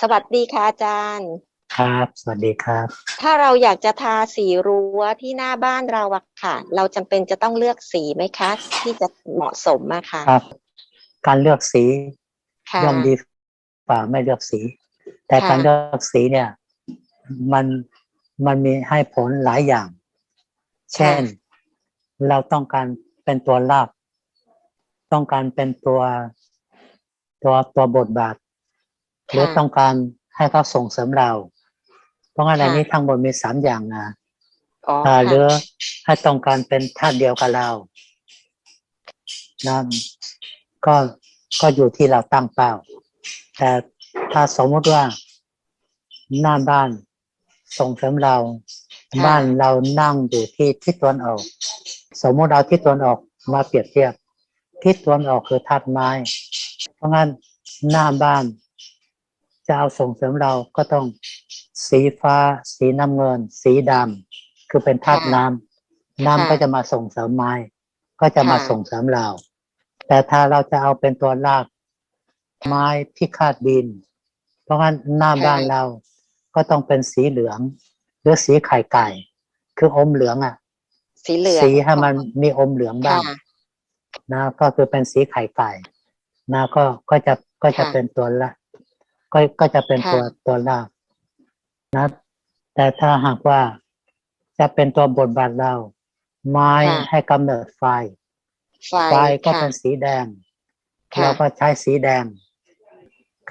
สวัสดีค่ะอาจารย์ ครับ สวัสดีครับ ถ้าเราอยากจะทาสีรั้วที่หน้าบ้านเราอะค่ะ เราจำเป็นจะต้องเลือกสีไหมคะ ที่จะเหมาะสมอะค่ะครับ การเลือกสีค่ะ ย่อมดีกว่าไม่เลือกสี แต่ค่ะ การเลือกสีเนี่ย มันมันมีให้ผลหลายอย่าง เช่น เราต้องการเป็นตัวลาบ ต้องการเป็นตัวตัวตัวบทบาท หรือต้องการให้เขาส่งเสริมเรา เพราะงั้นอันนี้ทั้งหมดมีสามอย่างนะอ๋ออ่าหรืค่ะอให้ต้องการเป็นธาตุเดียวกับเรานะก็ก็อยู่ที่เราตั้งเป้า แต่ถ้าสมมติว่าหน้าบ้านส่งเสริมเราค่ะบ้านเรานั่งอยู่ที่ทิศตะวันออก สมมติเอาทิศตะวันออกมาเปรียบเทียบทิศตะวันออกคือธาตุไม้ เพราะงั้นหน้าบ้าน จะเอาส่งเสริมเราก็ต้องสีฟ้า สีน้ำเงิน สีดำคือเป็นธาตุค่ะน้ำน้ำค่ะก็จะมาส่งเสริมไม้ ก็จะมาค่ะส่งเสริมเรา แต่ถ้าเราจะเอาเป็นตัวรากไม้ที่คาดดิน เพราะงั้นหน้าบ้านเราก็ต้องเป็นสีเหลือง หรือสีไข่ไก่ คืออมเหลืองอะ สีเหลืองสีให้มันมีอมเหลืองบ้างค่ะนะก็คือเป็นสีไข่ไก่นะก็ก็จะก็จะค่ะเป็นตัวละ ก็ก็จะเป็นค่ะตัวตัวลากนะ แต่ถ้าหากว่าจะเป็นตัวบทบาทเรา ไม้ค่ะให้กำเนิดไฟ ไฟไฟก็ค่ะเป็นสีแดงค่ะเราก็ใช้สีแดง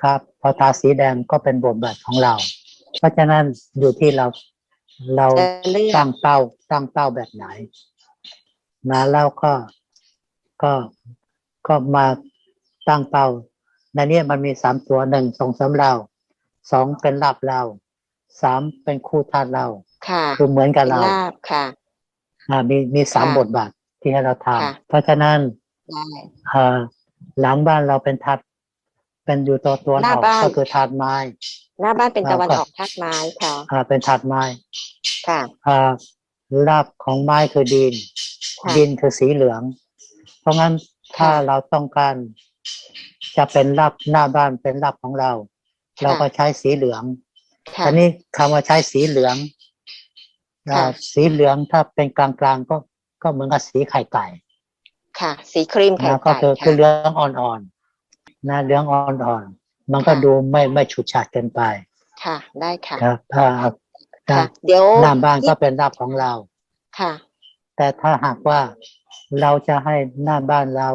ครับพอทาสีแดงก็เป็นบทบาทของเรา เพราะฉะนั้นอยู่ที่เราเราจะเลือกตั้งเป้าตั้งเป้าแบบไหนนะแล้วก็ก็ก็มาตั้งเป้า ในนี้มันมีสามตัวหนึ่งส่งเสริมเราสองเป็นรับเราสามเป็นคู่ธาตุเราค่ะ คือเหมือนกับเป็นเราลาบค่ะอ่ามีมีสามค่ะบทบาทที่ให้เราทค่ะำเพราะฉะนั้นได้เอ่อหลังบ้านเราเป็นธาตุเป็นอยู่ตัวตัวหน้าออกบ้านก็คือธาตุไม้ หน้าบ้านเป็นอ่าตะวันก็ออกธาตุไม้ค่ะอ่าเป็นธาตุไม้ ค่ะอ่ารากของไม้คือดินค่ะดินคือสีเหลือง เพราะงั้นถ้าค่ะเราต้องการ จะเป็นรากหน้าบ้านเป็นรากของเราค่ะเราก็ใช้สีเหลืองค่ะทีนี้คำว่าใช้สีเหลืองค่ะอ่าสีเหลืองถ้าเป็นกลางๆก็ก็เหมือนกับสีไข่ไก่ ค่ะ สีครีมไข่นะก็ไก่คือคือค่ะเหลืองอ่อนๆนะเหลืองอ่อนๆมันก็ค่ะดูไม่ไม่ฉูดฉาดเกินไป ค่ะ ได้ค่ะครับถ้าค่ะถ้าเดี๋ยวหน้าบ้านก็ที่เป็นรากของเราค่ะ แต่ถ้าหากว่า เราจะให้หน้าบ้านเรา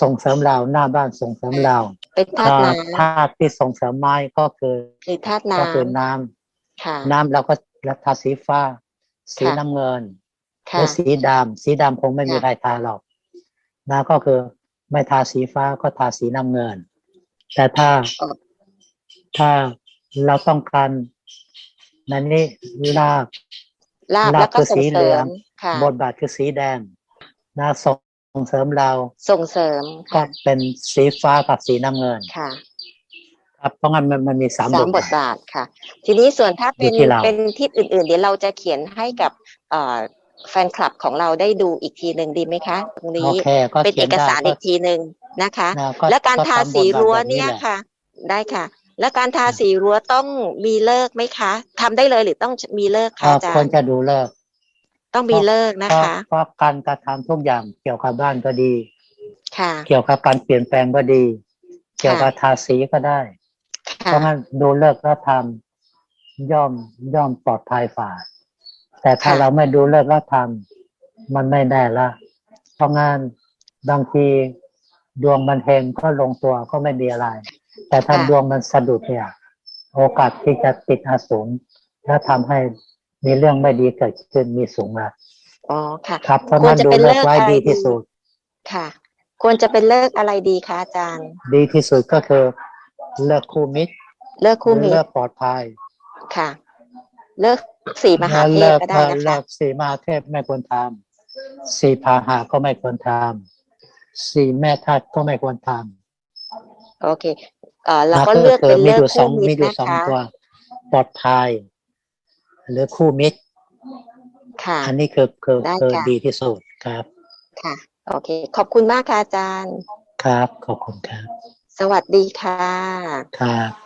ส่งเสริมเราหน้าบ้านส่งเสริมเราเป็นธาตุอ่าน้ธาตุที่ส่งเสริมไม้ก็คือำคือธาตุน้ก็คือน้ำำค่ะน้ำเราก็ทาสีฟ้า สีค่ะน้ำเงินหค่ะรือสีดำสีดำคงไม่มีค่ะใครทาหรอกนะก็คือไม่ทาสีฟ้าก็ทาสีน้ำเงิน แต่ถ้าเอ่อถ้าเราต้องการนั่นนี่ลากลาบลาบแล้วก็คือส่สีงเหเสลืริองมค่ะบทบาทคือสีแดง นะส่งเสริมเราส่งเสริมก็ค่ะเป็นสีฟ้ากับสีน้ำเงินค่ะ ครับเพราะงั้นมันมันมีสามสามบบททบาทบาทค่ะ ทีนี้ส่วนถ้าเป็นอยู่ที่เราเป็นทิศอื่น ๆ เดี๋ยวเราจะเขียนให้กับเอ่อแฟนคลับของเราได้ดูอีกทีหนึ่งดีไหมคะตรงโอนี้เคก็เป็นขีเอยกได้สารอีกทีหนึ่งนะคะนะและการทาทำสีบทบทรั้วแบบเนี่ยแหละค่ะ ได้ค่ะ และการทาสีรั้วต้องมีเลิกษ์ไหมคะทำได้เลยหรือต้องมีเลิกษ์คะอ่าอาจารควรย์จะดูเลิกษ์ ต้องมีเลิกษ์นะเพราะคะเพราะการกระทำทุกอย่างเกี่ยวกับบ้านก็ดี ค่ะ เกี่ยวกับการเปลี่ยนแปลงก็ดี เกี่ยวกับทาสีก็ได้ เพค่ะราะงั้นดูเลิกษ์แล้วทำย่อมย่อมปลอดภัยฝ่าแต่ถ้าค่ะเราไม่ดูเลิกษ์แล้วทำมันไม่ได้ละ เพราะงั้นบางทีดวงมันเฮงก็ลงตัวก็ไม่มีอะไร แต่ถ้าดวงมันสะดุดเนี่ย โอกาสที่จะติดอสูรและทำให้ มีเรื่องไม่ดีเกิดขึ้นมีสูงละอ๋อค่ะครับเพราะควรงั้นจะดูเป็นเลิเลิกกษ์ไว้อะไรดีที่สุด ค่ะ ควรจะเป็นเลิกษ์อะไรดีคะอาจารย์ ดีที่สุดก็คือ เลิกคู่มิตร เลิกคู่มิตเลิรกปลอดภัย ค่ะ เลิกสีมหาเทพเลิกก็ได้นะเลิคะกสีมหาเทพไม่ควรทำสีพาหาก็ไม่ควรทำสีแม่ทัดก็ไม่ควรทโอเค เอ่อำเราก็นะเลือกคืเป็นมีเลิอกยู่สอคู่งมิมีตรอยู่นะสองคะตัวปลอดภัย หรือคู่มิตรค่ะอันนี้คือคือได้คือค่ะดีที่สุดครับ ค่ะ โอเค ขอบคุณมากค่ะอาจารย์ ครับ ขอบคุณครับ สวัสดีค่ะ ครับ